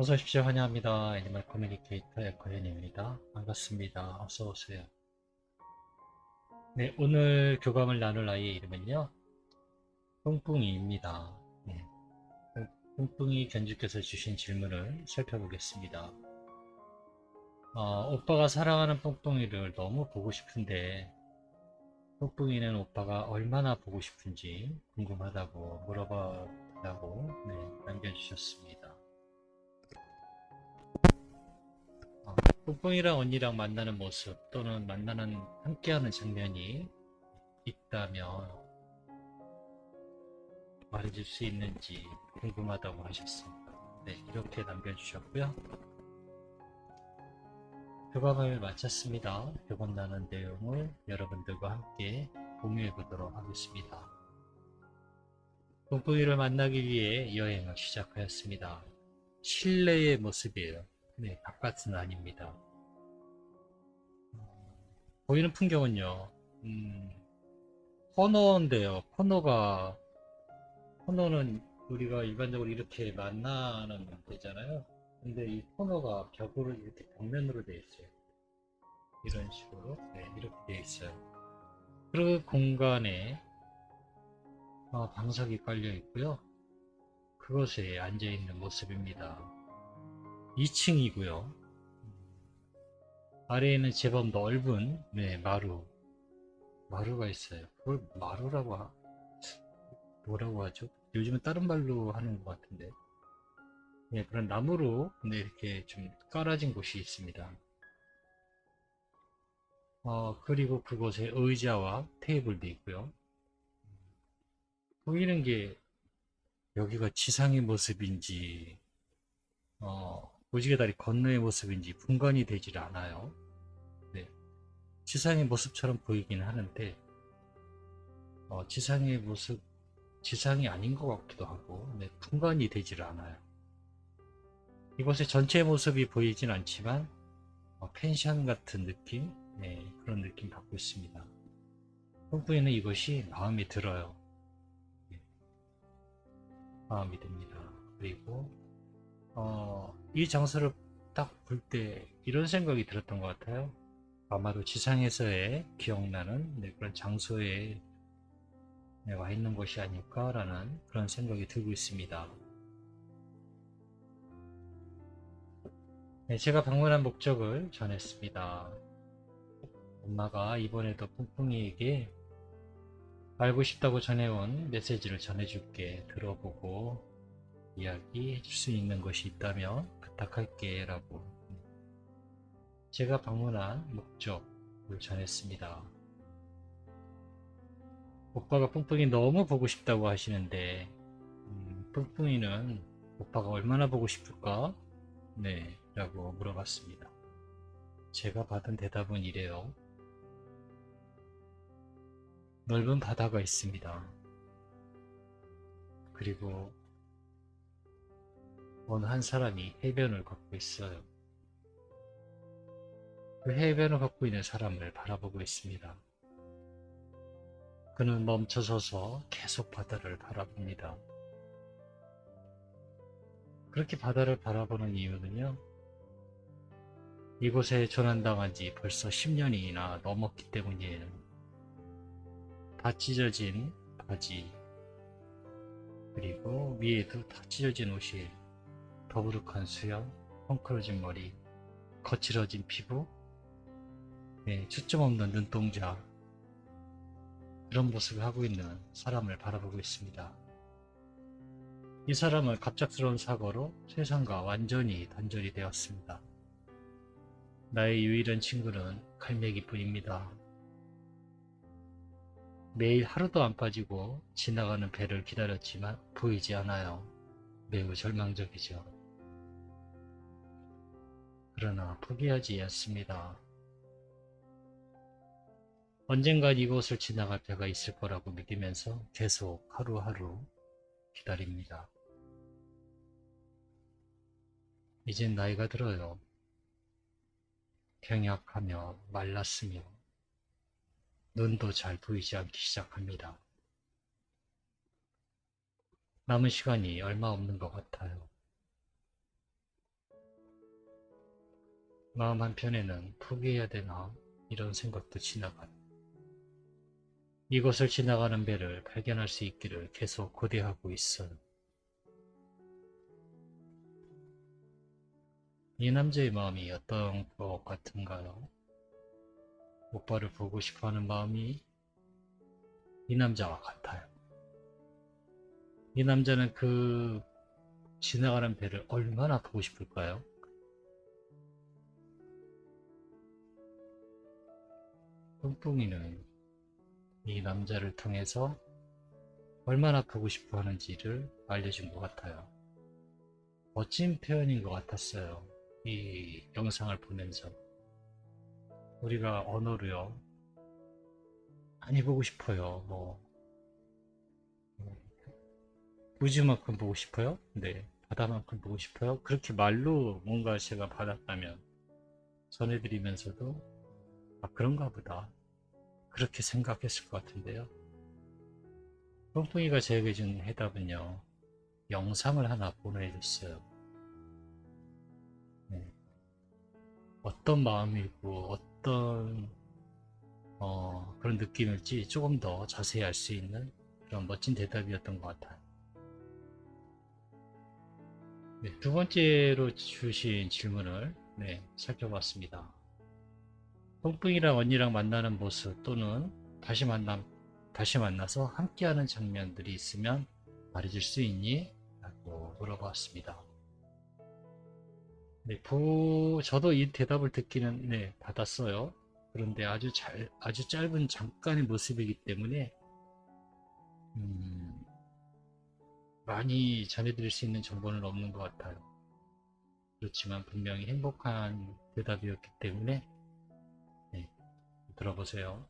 어서 오십시오. 환영합니다. 애니멀 커뮤니케이터 에코현입니다. 반갑습니다. 어서 오세요. 네, 오늘 교감을 나눌 아이의 이름은요. 뿡뿡이입니다. 네, 뿡뿡이 견주께서 주신 질문을 살펴보겠습니다. 어, 오빠가 사랑하는 뿡뿡이를 너무 보고 싶은데 뿡뿡이는 오빠가 얼마나 보고 싶은지 궁금하다고 물어봐 달라고 네, 남겨주셨습니다. 어, 뿡뿡이랑 언니랑 만나는 모습 또는 만나는 함께하는 장면이 있다면 말해줄 수 있는지 궁금하다고 하셨습니다. 네, 이렇게 남겨주셨고요. 교감을 마쳤습니다. 교감 나눈 내용을 여러분들과 함께 공유해 보도록 하겠습니다. 뿡뿡이를 만나기 위해 여행을 시작하였습니다. 실내의 모습이에요. 네, 바깥은 아닙니다. 보이는 풍경은요, 음, 코너인데요. 코너가, 코너는 우리가 일반적으로 이렇게 만나는 데잖아요. 근데 이 코너가 벽으로 이렇게 벽면으로 되어 있어요. 이런 식으로, 네, 이렇게 되어 있어요. 그 공간에 어, 방석이 깔려 있고요. 그곳에 앉아 있는 모습입니다. 2층이고요. 아래에는 제법 넓은 네, 마루 마루가 있어요. 그걸 마루라고 하, 뭐라고 하죠? 요즘은 다른 말로 하는 것 같은데 네, 그런 나무로 네, 이렇게 좀 깔아진 곳이 있습니다. 어, 그리고 그곳에 의자와 테이블도 있고요. 보이는 게 여기가 지상의 모습인지 어, 무지개 다리 건너의 모습인지 분간이 되질 않아요. 네. 지상의 모습처럼 보이긴 하는데 어, 지상의 모습 지상이 아닌 것 같기도 하고 네, 분간이 되질 않아요. 이곳의 전체 모습이 보이진 않지만 어, 펜션 같은 느낌 네, 그런 느낌 받고 있습니다. 뿡뿡이는 이것이 마음에 들어요. 마음이 듭니다. 그리고 어, 이 장소를 딱 볼 때 이런 생각이 들었던 것 같아요. 아마도 지상에서의 기억나는 네, 그런 장소에 네, 와 있는 곳이 아닐까라는 그런 생각이 들고 있습니다. 네, 제가 방문한 목적을 전했습니다. 엄마가 이번에도 뿡뿡이에게 알고 싶다고 전해온 메시지를 전해줄게. 들어보고 이야기해 줄 수 있는 것이 있다면 부탁할게. 라고 제가 방문한 목적을 전했습니다. 오빠가 뿡뿡이 너무 보고 싶다고 하시는데 음, 뿡뿡이는 오빠가 얼마나 보고 싶을까? 네, 라고 물어봤습니다. 제가 받은 대답은 이래요. 넓은 바다가 있습니다. 그리고 어느 한 사람이 해변을 걷고 있어요. 그 해변을 걷고 있는 사람을 바라보고 있습니다. 그는 멈춰서서 계속 바다를 바라봅니다. 그렇게 바다를 바라보는 이유는요, 이곳에 전환당한 지 벌써 10년이나 넘었기 때문이에요. 다 찢어진 바지, 그리고 위에도 다 찢어진 옷이 더부룩한 수염, 헝클어진 머리, 거칠어진 피부, 네, 초점 없는 눈동자, 그런 모습을 하고 있는 사람을 바라보고 있습니다. 이 사람은 갑작스러운 사고로 세상과 완전히 단절이 되었습니다. 나의 유일한 친구는 갈매기 뿐입니다. 매일 하루도 안 빠지고 지나가는 배를 기다렸지만 보이지 않아요. 매우 절망적이죠. 그러나 포기하지 않습니다. 언젠간 이곳을 지나갈 배가 있을 거라고 믿으면서 계속 하루하루 기다립니다. 이젠 나이가 들어요. 병약하며 말랐으며 눈도 잘 보이지 않기 시작합니다. 남은 시간이 얼마 없는 것 같아요. 마음 한편에는 포기해야 되나 이런 생각도 지나간 이곳을 지나가는 배를 발견할 수 있기를 계속 고대하고 있어요. 이 남자의 마음이 어떤 것 같은가요? 오빠를 보고 싶어 하는 마음이 이 남자와 같아요. 이 남자는 그 지나가는 배를 얼마나 보고 싶을까요? 뚱뚱이는 이 남자를 통해서 얼마나 보고 싶어 하는지를 알려준 것 같아요. 멋진 표현인 것 같았어요. 이 영상을 보면서. 우리가 언어로요. 많이 보고 싶어요. 뭐, 우주만큼 보고 싶어요? 네. 바다만큼 보고 싶어요? 그렇게 말로 뭔가 제가 받았다면 전해드리면서도 아, 그런가 보다. 그렇게 생각했을 것 같은데요. 뽕뽕이가 저에게 준 해답은요, 영상을 하나 보내줬어요. 네. 어떤 마음이고, 어떤, 어, 그런 느낌일지 조금 더 자세히 알 수 있는 그런 멋진 대답이었던 것 같아요. 네, 두 번째로 주신 질문을 네, 살펴봤습니다. 뽕뽕이랑 언니랑 만나는 모습 또는 다시 만남 다시 만나서 함께하는 장면들이 있으면 말해줄 수 있니? 라고 물어봤습니다. 네, 부, 저도 이 대답을 듣기는 네, 받았어요. 그런데 아주 잘, 아주 짧은 잠깐의 모습이기 때문에 음, 많이 전해드릴 수 있는 정보는 없는 것 같아요. 그렇지만 분명히 행복한 대답이었기 때문에 네, 들어보세요.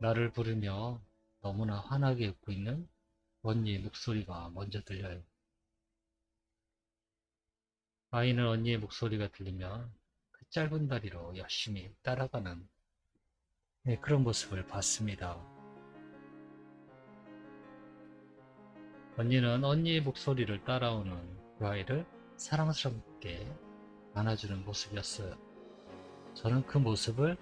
나를 부르며 너무나 환하게 웃고 있는 언니의 목소리가 먼저 들려요. 아이는 언니의 목소리가 들리면 그 짧은 다리로 열심히 따라가는 네, 그런 모습을 봤습니다. 언니는 언니의 목소리를 따라오는 그 아이를 사랑스럽게 안아주는 모습이었어요. 저는 그 모습을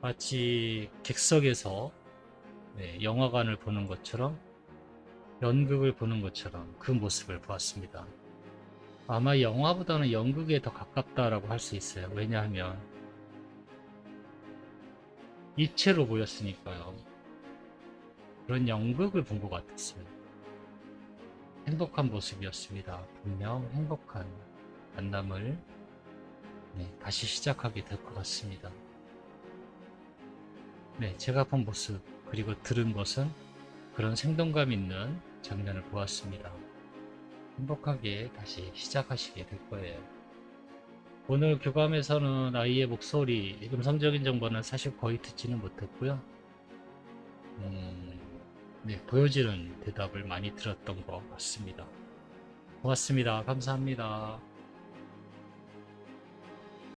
마치 객석에서 네, 영화관을 보는 것처럼 연극을 보는 것처럼 그 모습을 보았습니다. 아마 영화보다는 연극에 더 가깝다라고 할 수 있어요. 왜냐하면 입체로 보였으니까요. 그런 연극을 본 것 같았어요. 행복한 모습이었습니다. 분명 행복한 만남을 네, 다시 시작하게 될 것 같습니다. 네, 제가 본 모습 그리고 들은 것은 그런 생동감 있는 장면을 보았습니다. 행복하게 다시 시작하시게 될 거예요. 오늘 교감에서는 아이의 목소리, 음성적인 정보는 사실 거의 듣지는 못했고요. 음, 네, 보여지는 대답을 많이 들었던 것 같습니다. 고맙습니다. 감사합니다.